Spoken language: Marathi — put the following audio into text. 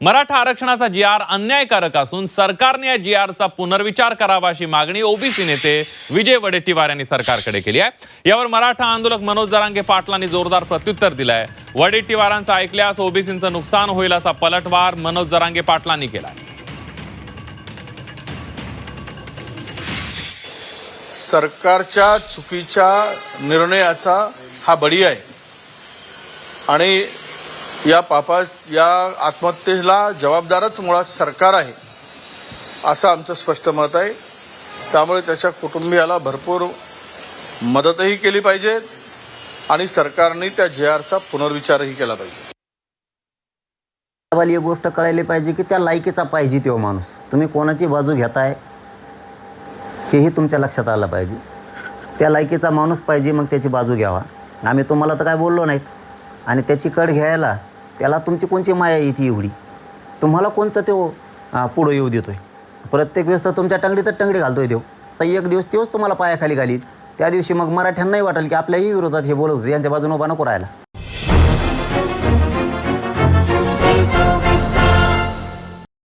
मराठा आरक्षणाचा जी आर अन्यायकारक असून सरकारने या जी आरचा पुनर्विचार करावा अशी मागणी ओबीसी नेते विजय वडेट्टीवार यांनी सरकारकडे केली आहे. यावर मराठा आंदोलक मनोज जरांगे पाटलांनी जोरदार प्रत्युत्तर दिलंय. वडेट्टीवारांचं ऐकल्यास ओबीसींचं नुकसान होईल असा पलटवार मनोज जरांगे पाटलांनी केलाय. सरकारच्या चुकीच्या निर्णयाचा हा बळी आहे. आणि या पापा या आत्महत्येला जबाबदारच मुळात सरकार आहे असं आमचं स्पष्ट मत आहे. त्यामुळे त्याच्या कुटुंबियाला भरपूर मदतही केली पाहिजे आणि सरकारने त्या जे आरचा पुनर्विचारही केला पाहिजे. ही गोष्ट कळायला पाहिजे की त्या लायकीचा पाहिजे तो माणूस. तुम्ही कोणाची बाजू घेताय हेही तुमच्या लक्षात आलं पाहिजे. त्या लायकीचा माणूस पाहिजे मग त्याची बाजू घ्यावा. आम्ही तुम्हाला तर काय बोललो नाहीत. आणि त्याची कड घ्यायला त्याला तुमची कोणची माया येते एवढी? तुम्हाला कोणचा तो पुढं येऊ देतो आहे प्रत्येक वेळेस तर तुमच्या टंगडीतच टंगडी घालतोय देव तर एक दिवस तेच तुम्हाला पायाखाली घालील त्या दिवशी मग मराठ्यांनाही वाटेल की आपल्याही विरोधात हे बोलत होते यांच्या बाजूने उभा नको राहायला.